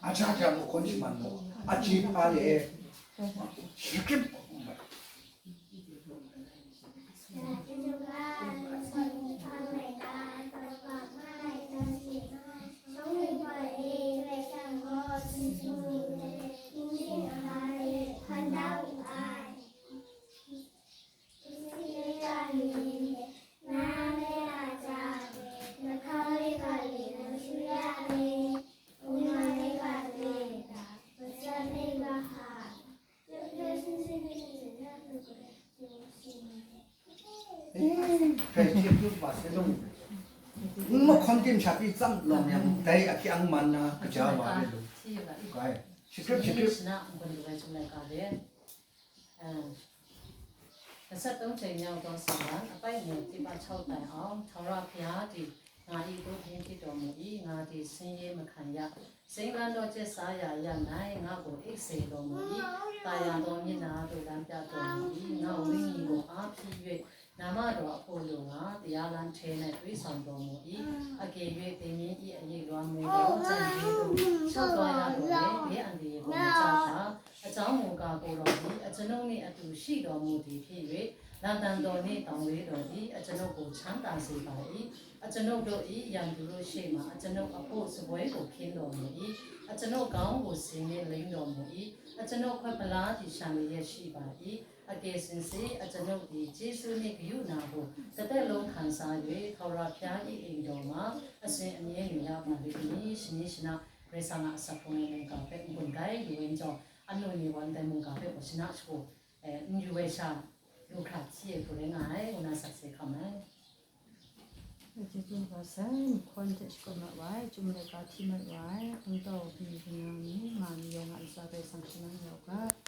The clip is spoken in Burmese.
아차아차 뭐 건지만 뭐 아치파에 쉽게 아, 예. 먹는 거야. Thank you. cái chiếc chút bà sẽ đông mà con tim chả biết răng lòng nhầm đấy à cái ăn mặn à cái chả mà biết đúng cái chỉ chút chỉ chút cái sát đông chảy nhau con sả, cái này thì ba chậu đại ông, chậu ra phía thì ည်းအဲ23ချိန်မြောက်သောဆရာအပိုက်ငယ်ဒီပါ6တိုင်အောင်ထာဝရဘုရားဒီငါဤတို့ပြင်းဖြစ်တော်မူ၏ငါဒီဆင်းရဲမခံရစိတ်လန်းတော်ကျက်စားရာရ၌ငါကိုအိတ်စေတော်မူ၏တာယာတော်မျက်နာတို့လမ်းပြတော်မူ၏ငါဝိညာဉ်ကိုအားဖြည့်၍နာမတော်အဖို့လိုငါတရားလမ်းထဲ၌တွေးဆောင်တော်မူ၏အကယ်၍တင်ရင်ဤအရေးလွားမှုတော်စံပြီးတို့ဆောက်သွားရတော်လေဘေးအန္တရာယ်ကိုမကြောက်တာအ ကြောင်းမူကားကိုတော်သည်အကျွန်ုပ်နှင့်အတူရှိတော်မူသည်ဖြစ်၍လာတန်တော်နှင့်တောင်းလေးတော်သည်အကျွန်ုပ်ကိုချမ်းသာစေပါ၏အကျွန်ုပ်တို့၏ရန်သူတို့ရှေ့မှအကျွန်ုပ်အဖို့စပွဲကိုခင်းတော်မူ၏အကျွန်ုပ်ကောင်းကိုစင်နှင့်လိမ့်တော်မူ၏အကျွန်ုပ်ခွက်ပလားသည်ရှာလျက်ရှိပါ၏အကယ်စင်စေအကျွန်ုပ်သည်ယေရှုနှင့်ဂရုဏာကိုတစ်သက်လုံးခံစား၍ခေါ်ရာဖျား၏အိမ်တော်မှာအစဉ်အမြဲနေရပါလိမ့်မည်ရှင်ရှင်နာရေဆာနာစဖုန်နေကဖက်ဘွန်ဂိုင်းဒီဝင်ကြောအနုန်ဒီဝန်တိုင် 안노니 원대 뭔가 배고 지나치고 응유회사 요크라치에 불행하에 오나사세 가면 이제 좀 봐서 권대식을 막 와해 좀 내가 팀을 와해 응도